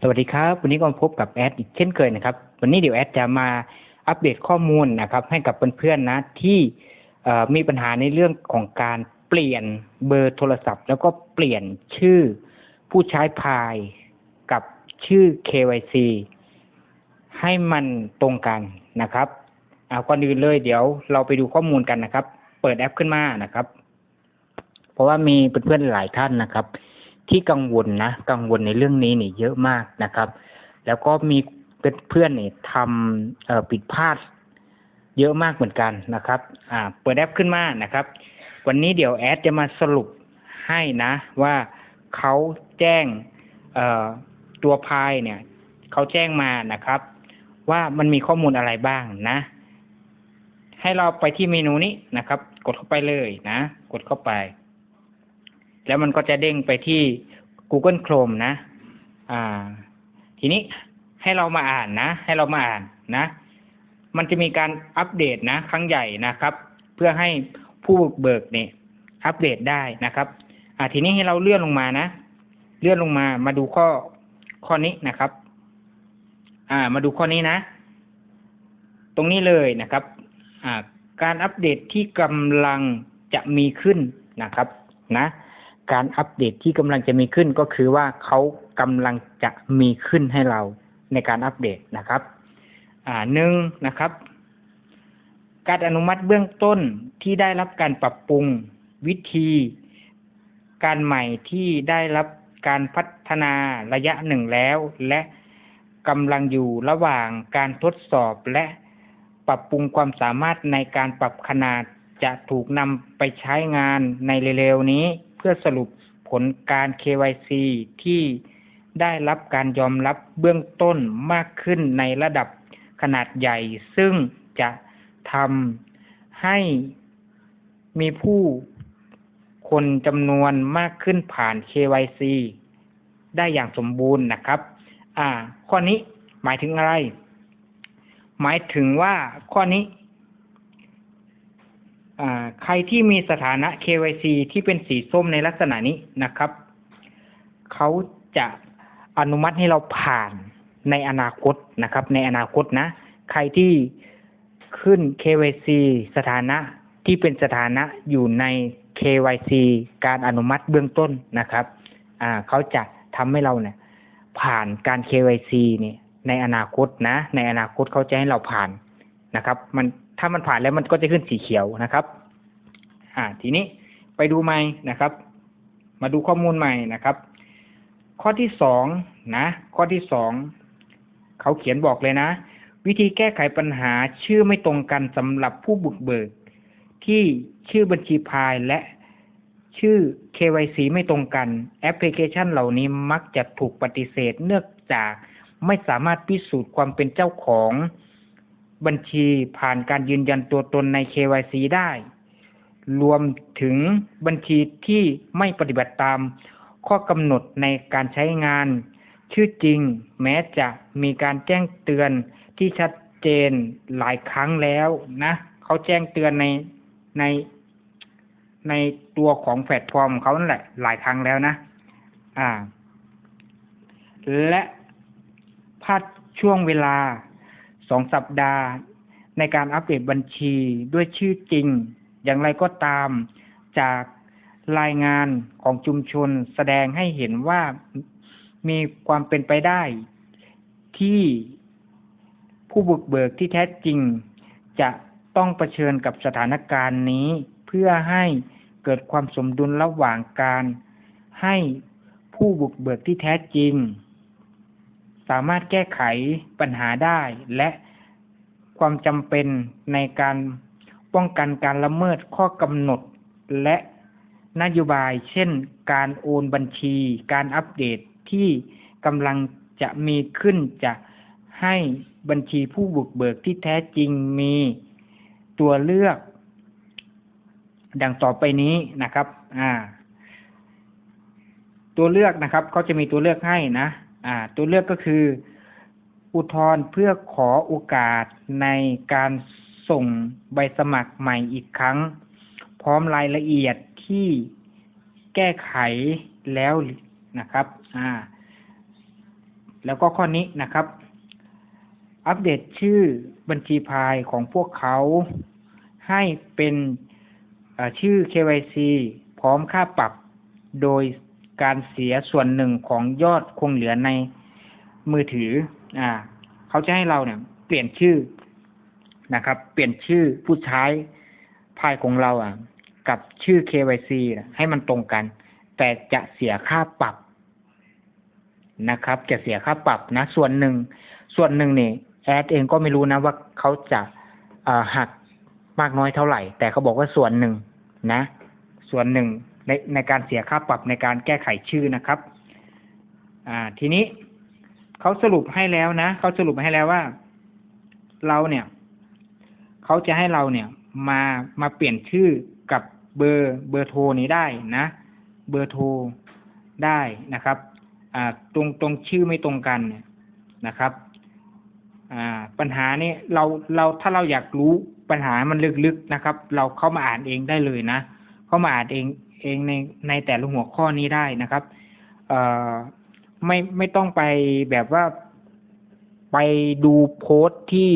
สวัสดีครับ วันนี้ก็มาพบกับแอดอีกเช่นเคยนะครับ วันนี้เดี๋ยวแอดจะมาอัปเดตข้อมูลนะครับ ให้กับเพื่อนๆนะที่มีปัญหาในเรื่องของการเปลี่ยนเบอร์โทรศัพท์ แล้วก็เปลี่ยนชื่อผู้ใช้พายกับชื่อ KYC ให้มันตรงกันนะครับเอาก่อนอื่นเลยเดี๋ยวเราไปดูข้อมูลกันนะครับ เปิดแอปขึ้นมานะครับ เพราะว่ามีเพื่อนๆหลายท่านนะครับ ที่กังวลนะ กังวลในเรื่องนี้เนี่ยเยอะมากนะครับ แล้วก็มีเพื่อนๆนี่ทำเอ่อผิดพลาดเยอะมากเหมือนกันนะครับ อ่า เปิดแอปขึ้นมานะครับ วันนี้เดี๋ยวแอดจะมาสรุปให้นะ ว่าเขาแจ้งตัวพายเนี่ยเขาแจ้งมานะครับ ว่ามันมีข้อมูลอะไรบ้างนะ ให้เราไปที่เมนูนี้นะครับ กดเข้าไปเลยนะ กดเข้าไป แล้วมันก็จะเด้งไปที่ Google Chrome นะ อ่า ทีนี้ให้เรามาอ่านนะ ให้เรามาอ่านนะ มันจะมีการอัปเดตนะ ครั้งใหญ่นะครับ เพื่อให้ผู้เบิกเนี่ยอัปเดตได้นะครับ อ่า ทีนี้ให้เราเลื่อนลงมานะ เลื่อนลงมา มาดูข้อข้อนี้นะครับ อ่า มาดูข้อนี้นะ ตรงนี้เลยนะครับ อ่า การอัปเดตที่กำลังจะมีขึ้นนะครับ นะ การอัปเดตที่กำลังจะมีขึ้นก็คือว่าเขากำลังจะมีขึ้นให้เราในการอัปเดตนะครับ อ่าหนึ่งนะครับ การอนุมัติเบื้องต้นที่ได้รับการปรับปรุงวิธี การใหม่ที่ได้รับการพัฒนาระยะหนึ่งแล้ว และกำลังอยู่ระหว่างการทดสอบและปรับปรุงความสามารถในการปรับขนาดจะถูกนำไปใช้งานในเร็วๆนี้ พื่อสรุปผลการ KYC ที่ได้รับการยอมรับเบื้องต้นมากขึ้นในระดับขนาดใหญ่ ซึ่งจะทำให้มีผู้คนจำนวนมากขึ้นผ่าน KYC ได้อย่างสมบูรณ์นะครับ อ่า ข้อนี้หมายถึงอะไร หมายถึงว่าข้อนี้ อ่าใครที่มีสถานะ KYC ที่เป็นสีส้มในลักษณะนี้นะครับ เขาจะอนุมัติให้เราผ่านในอนาคตนะครับ ในอนาคตนะ ใครที่ขึ้น KYC สถานะที่เป็นสถานะอยู่ใน KYC การอนุมัติเบื้องต้นนะครับ อ่าเขาจะทำให้เราเนี่ยผ่านการ KYC เนี่ยในอนาคตนะ ในอนาคตเขาจะให้เราผ่านนะครับ มัน ถ้ามันผ่านแล้วมันก็จะขึ้นสีเขียวนะครับ อ่า ทีนี้ไปดูใหม่นะครับ มาดูข้อมูลใหม่นะครับ ข้อที่สองนะ ข้อที่สองเขาเขียนบอกเลยนะ วิธีแก้ไขปัญหาชื่อไม่ตรงกันสำหรับผู้บุกเบิก ที่ชื่อบัญชีพายและชื่อ KYC ไม่ตรงกันแอปพลิเคชันเหล่านี้มักจะถูกปฏิเสธ เนื่องจากไม่สามารถพิสูจน์ความเป็นเจ้าของ บัญชีผ่านการยืนยันตัวตนใน KYC ได้ รวมถึงบัญชีที่ไม่ปฏิบัติตาม ข้อกำหนดในการใช้งาน ชื่อจริงแม้จะมีการแจ้งเตือนที่ชัดเจนหลายครั้งแล้วนะเขาแจ้งเตือนในในในตัวของแพลตฟอร์มเขานั่นแหละหลายครั้งแล้วนะ อ่า และพลาดช่วงเวลา สองสัปดาห์ ในการอัปเดตบัญชีด้วยชื่อจริง อย่างไรก็ตามจากรายงานของชุมชนแสดงให้เห็นว่ามีความเป็นไปได้ ที่ผู้บุกเบิกที่แท้จริง จะต้องเผชิญกับสถานการณ์นี้ เพื่อให้เกิดความสมดุลระหว่างการให้ผู้บุกเบิกที่แท้จริง สามารถแก้ไขปัญหาได้ และความจำเป็นในการป้องกันการละเมิดข้อกำหนด และนโยบาย เช่น การโอนบัญชี การอัปเดตที่กำลังจะมีขึ้นจะให้บัญชีผู้บุกเบิกที่แท้จริงมีตัวเลือก ดังต่อไปนี้นะครับ อ่า ตัวเลือกนะครับเขาจะมีตัวเลือกให้นะ อ่า ตัวเลือกก็คือ อุทธรณ์เพื่อขอโอกาสในการส่งใบสมัครใหม่อีกครั้ง พร้อมรายละเอียดที่แก้ไขแล้วนะครับ อ่า แล้วก็ข้อนี้นะครับ อัปเดตชื่อบัญชีพายของพวกเขาให้เป็นชื่อ KYC พร้อมค่าปรับโดย การเสียส่วนหนึ่งของยอดคงเหลือในมือถือ อ่า เขาจะให้เราเนี่ย เปลี่ยนชื่อนะครับ เปลี่ยนชื่อผู้ใช้พายของเราอะ กับชื่อ KYC ให้มันตรงกัน แต่จะเสียค่าปรับนะครับ จะเสียค่าปรับนะ ส่วนหนึ่ง ส่วนหนึ่งเนี่ยแอดเองก็ไม่รู้นะว่าเขาจะอ่าหักมากน้อยเท่าไหร่ แต่เขาบอกว่าส่วนหนึ่งนะ ส่วนหนึ่ง ในในการเสียค่าปรับในการแก้ไขชื่อนะครับ อ่า ทีนี้เขาสรุปให้แล้วนะเขาสรุปให้แล้วว่า เราเนี่ยเขาจะให้เราเนี่ยมามาเปลี่ยนชื่อกับเบอร์เบอร์โทรนี้ได้นะ เบอร์โทรได้นะครับอ่าตรงตรงชื่อไม่ตรงกันเนี่ยนะครับอ่าปัญหานี้เราเราถ้าเราอยากรู้ปัญหามันลึกๆนะครับ เราเข้ามาอ่านเองได้เลยนะ เข้ามาอ่านเอง เองในในแต่ละหัวข้อนี้ได้นะครับไม่ไม่ต้องไปแบบว่าไปดูโพสต์ที่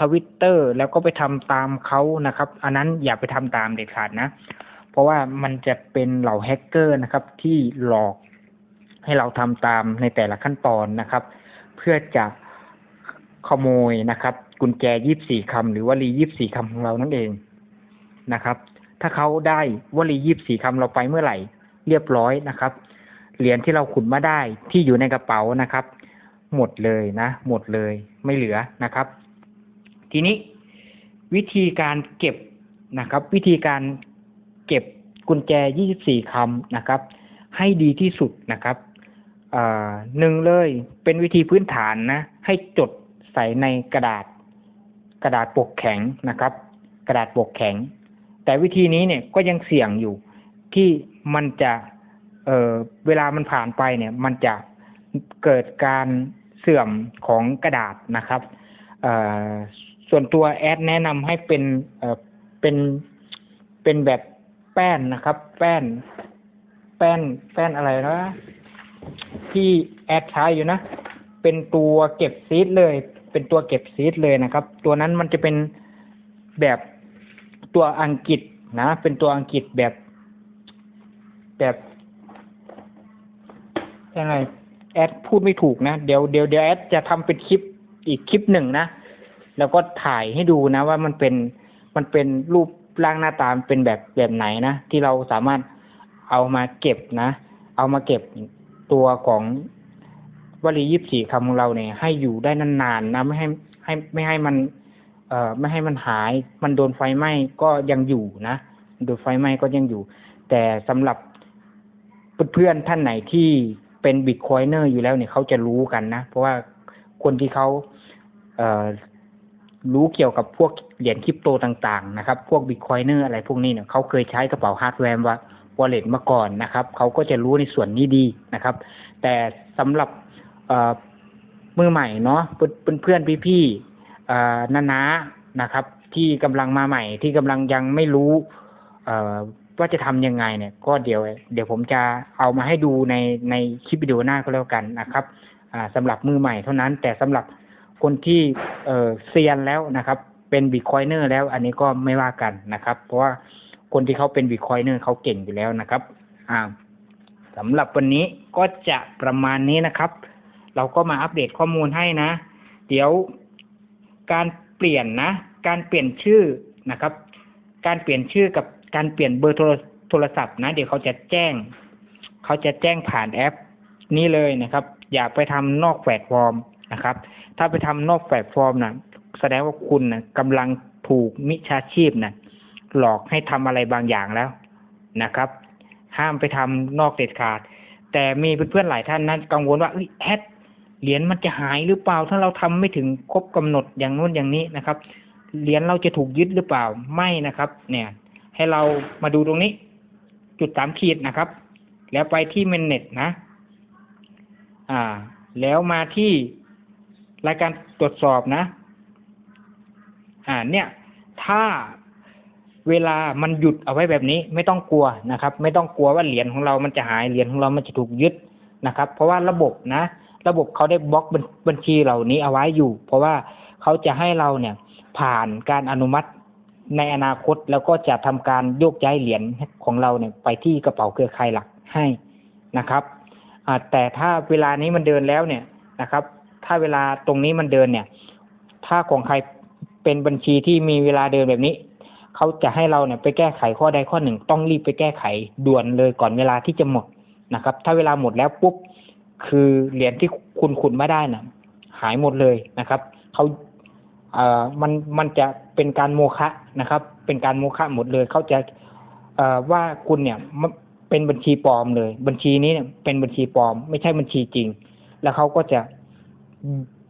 ทวิตเตอร์แล้วก็ไปทำตามเขานะครับ อันนั้นอย่าไปทำตามเด็ดขาดนะ เพราะว่ามันจะเป็นเหล่าแฮกเกอร์นะครับ ที่หลอกให้เราทำตามในแต่ละขั้นตอนนะครับ เพื่อจะขโมยนะครับ กุญแจยี่บสี่คำหรือวลียี่บสี่คำของเรานั่นเองนะครับ ถ้าเขาได้วลียีบสี่คำเราไปเมื่อไหร่ เรียบร้อยนะครับ เหรียญที่เราขุดมาได้ที่อยู่ในกระเป๋านะครับ หมดเลยนะ หมดเลยไม่เหลือนะครับ ทีนี้วิธีการเก็บนะครับ วิธีการเก็บกุญแจ 24คำนะครับ ให้ดีที่สุดนะครับหนึ่งเลยเป็นวิธีพื้นฐานนะ ให้จดใส่ในกระดาษ กระดาษปกแข็งนะครับ กระดาษปกแข็ง แต่วิธีนี้เนี่ยก็ยังเสี่ยงอยู่ที่มันจะเเวลามันผ่านไปเนี่ย มันจะเกิดการเสื่อมของกระดาษนะครับส่วนตัวแอดแนะนำให้เป็นเเป็นเป็นแบบแป้นนะครับ แป้น แป้นแป้นอะไรนะที่แอดใช้อยู่นะ เป็นตัวเก็บซีดเลย เป็นตัวเก็บซีดเลยนะครับ ตัวนั้นมันจะเป็นแบบ ตัวอังกฤษนะ เป็นตัวอังกฤษแบบ แบบยังไงแอดพูดไม่ถูกนะ เดี๋ยวเดี๋ยวเดี๋ยวแอดจะทำเป็นคลิปอีกคลิปหนึ่งนะ แล้วก็ถ่ายให้ดูนะว่ามันเป็นมันเป็นรูปร่างหน้าตามเป็นแบบแบบไหนนะ ที่เราสามารถเอามาเก็บนะ เอามาเก็บตัวของวลียี่สี่คำของเราเนี่ย ให้อยู่ได้นานๆนะไม่ให้ให้ไม่ให้มัน เอ่อไม่ให้มันหาย มันโดนไฟไหม้ก็ยังอยู่นะโดนไฟไหม้ก็ยังอยู่ แต่สำหรับเพื่อนๆท่านไหนที่เป็นบิตคอยเนอร์อยู่แล้วเนี่ยเขาจะรู้กันนะ เพราะว่าคนที่เขาเอ่อรู้เกี่ยวกับพวกเหรียญคริปโตต่างๆนะครับ พวกบิตคอยเนอร์อะไรพวกนี้เนี่ยเขาเคยใช้กระเป๋าฮาร์ดแวร์ว่าวอลเล็ตมาก่อนนะครับ เขาก็จะรู้ในส่วนนี้ดีนะครับ แต่สำหรับเอ่อมือใหม่เนาะเพื่อนเพื่อนๆพี่ๆ น้านานะครับ ที่กำลังมาใหม่ที่กำลังยังไม่รู้ เออว่าจะทำยังไงเนี่ย ก็เดี๋ยว เดี๋ยวผมจะเอามาให้ดูในในคลิปวิดีโอหน้าก็แล้วกันนะครับ อ่าสำหรับมือใหม่เท่านั้น แต่สำหรับคนที่เออเซียนแล้วนะครับ เป็นบิตคอยเนอร์แล้ว อันนี้ก็ไม่ว่ากันนะครับ เพราะว่าคนที่เขาเป็นบิตคอยเนอร์เขาเก่งอยู่แล้วนะครับ อ่าสำหรับวันนี้ก็จะประมาณนี้นะครับ เราก็มาอัปเดตข้อมูลให้นะ เดี๋ยว การเปลี่ยนนะ การเปลี่ยนชื่อนะครับ การเปลี่ยนชื่อกับการเปลี่ยนเบอร์โทรศัพท์นะ เดี๋ยวเขาจะแจ้ง เขาจะแจ้งผ่านแอป นี้เลยนะครับ อย่าไปทำนอกแพลตฟอร์มนะครับ ถ้าไปทำนอกแพลตฟอร์มนะแสดงว่าคุณนะกำลังถูกมิจฉาชีพนะหลอกให้ทำอะไรบางอย่างแล้วนะครับ ห้ามไปทำนอกเด็ดขาด แต่มีเพื่อนๆหลายท่านนั้นกังวลว่าอ้ยแอด เหรียญมันจะหายหรือเปล่า ถ้าเราทำไม่ถึงครบกำหนดอย่างนู้นอย่างนี้นะครับ เหรียญเราจะถูกยึดหรือเปล่าไม่นะครับ เนี่ย ให้เรามาดูตรงนี้ จุดสามขีดนะครับ แล้วไปที่เมนเน็ตนะ อ่า แล้วมาที่รายการตรวจสอบนะ อ่า เนี่ย ถ้าเวลามันหยุดเอาไว้แบบนี้ไม่ต้องกลัวนะครับ ไม่ต้องกลัวว่าเหรียญของเรามันจะหายเหรียญของเรามันจะถูกยึดนะครับ เพราะว่าระบบนะ ระบบเขาได้บล็อกบัญชีเหล่านี้เอาไว้อยู่ เพราะว่าเขาจะให้เราเนี่ยผ่านการอนุมัติในอนาคตแล้วก็จะทำการโยกย้ายเหรียญของเราเนี่ยไปที่กระเป๋าเครือข่ายหลักให้นะครับแต่ถ้าเวลานี้มันเดินแล้วเนี่ยนะครับ ถ้าเวลาตรงนี้มันเดินเนี่ย ถ้าของใครเป็นบัญชีที่มีเวลาเดินแบบนี้เขาจะให้เราเนี่ยไปแก้ไขข้อใดข้อหนึ่งต้องรีบไปแก้ไขด่วนเลยก่อนเวลาที่จะหมดนะครับ ถ้าเวลาหมดแล้วปุ๊บ คือเหรียญที่คุณขุดไม่ได้น่ะ หายหมดเลยนะครับเขาเอ่อมันมันจะเป็นการโมฆะนะครับ เป็นการโมฆะหมดเลยเขาจะเอ่อว่าคุณเนี่ยมันเป็นบัญชีปลอมเลย บัญชีนี้เนี่ยเป็นบัญชีปลอม ไม่ใช่บัญชีจริง แล้วเขาก็จะ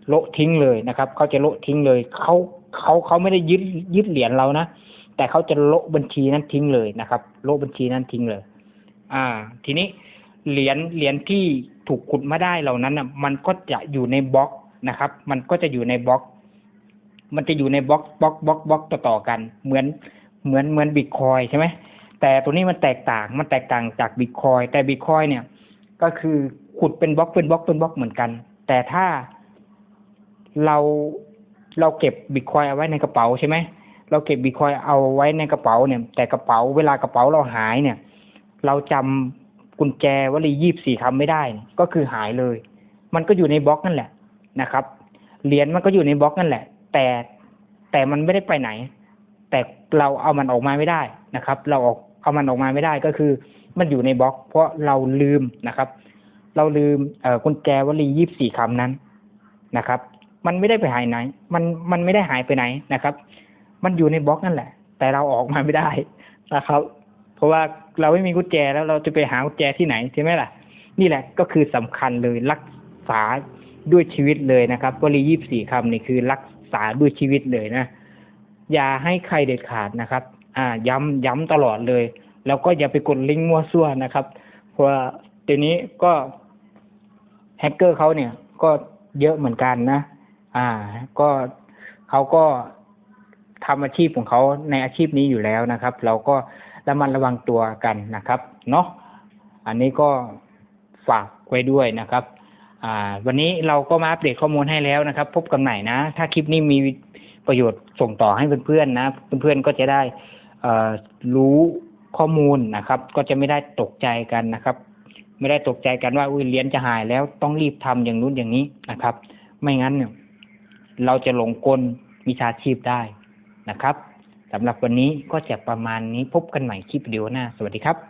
โละทิ้งเลยนะครับเขาจะโละทิ้งเลยเขาเขาเขาไม่ได้ยึดยึดเหรียญเรานะแต่เขาจะโละบัญชีนั้นทิ้งเลยนะครับ โละบัญชีนั้นทิ้งเลย อ่า ทีนี้เหรียญเหรียญที่ ถูกขุดมาได้เหล่านั้นน่ะมันก็จะอยู่ในบล็อกนะครับ มันก็จะอยู่ในบล็อก มันจะอยู่ในบล็อกบล็อกบล็อกบล็อกต่อๆกัน เหมือนเหมือนเหมือนบิตคอยใช่ไหมแต่ตัวนี้มันแตกต่างมันแตกต่างจากบิตคอยแต่บิตคอยเนี่ย ก็คือขุดเป็นบล็อกเป็นบล็อกเป็นบล็อกเหมือนกัน แต่ถ้าเราเราเก็บบิตคอยเอาไว้ในกระเป๋าใช่ไหมเราเก็บบิตคอยเอาไว้ในกระเป๋าเนี่ย แต่กระเป๋าเวลากระเป๋าเราหายเนี่ย เราจำ กุญแจวลียี่สี่คำไม่ได้ ก็คือหายเลย มันก็อยู่ในบล็อกนั่นแหละนะครับ เหรียญมันก็อยู่ในบล็อกนั่นแหละ แต่แต่มันไม่ได้ไปไหน แต่เราเอามันออกมาไม่ได้นะครับ เราออกเอามันออกมาไม่ได้ก็คือ มันอยู่ในบล็อก เพราะเราลืมนะครับ เราลืมเอกุญแจวลียี่สี่คำนั้นนะครับ มันไม่ได้ไปหายไหน มันมันไม่ได้หายไปไหนนะครับ มันอยู่ในบล็อกนั่นแหละ แต่เราออกมาไม่ได้นะครับ เพราะว่า เราไม่มีกุญแจแล้วเราจะไปหากุญแจที่ไหนใช่ไหมล่ะ นี่แหละก็คือสำคัญเลยรักษาด้วยชีวิตเลยนะครับวลียี่สี่คำนี่คือรักษาด้วยชีวิตเลยนะ อย่าให้ใครเด็ดขาดนะครับ อ่า ย้ำย้ำตลอดเลย แล้วก็อย่าไปกดลิงก์มั่วซั่วนะครับ เพราะเดี๋ยวนี้ก็แฮกเกอร์เขาเนี่ยก็เยอะเหมือนกันนะ อ่า ก็เขาก็ทำอาชีพของเขาในอาชีพนี้อยู่แล้วนะครับ เราก็ ระมัดระวังตัวกันนะครับเนาะอันนี้ก็ฝากไว้ด้วยนะครับวันนี้เราก็มาอัปเดตข้อมูลให้แล้วนะครับ พบกันใหม่นะ ถ้าคลิปนี้มีประโยชน์ส่งต่อให้เพื่อนๆนะ เพื่อนๆก็จะได้รู้ข้อมูลนะครับ ก็จะไม่ได้ตกใจกันนะครับ ไม่ได้ตกใจกันว่าอุ้ยเหรียญจะหายแล้วต้องรีบทำอย่างนู้นอย่างนี้นะครับ ไม่งั้นเนี่ยเราจะหลงกลมิจฉาชีพได้นะครับ สำหรับวันนี้ก็จะประมาณนี้พบกันใหม่คลิปวิดีโอหน้า สวัสดีครับ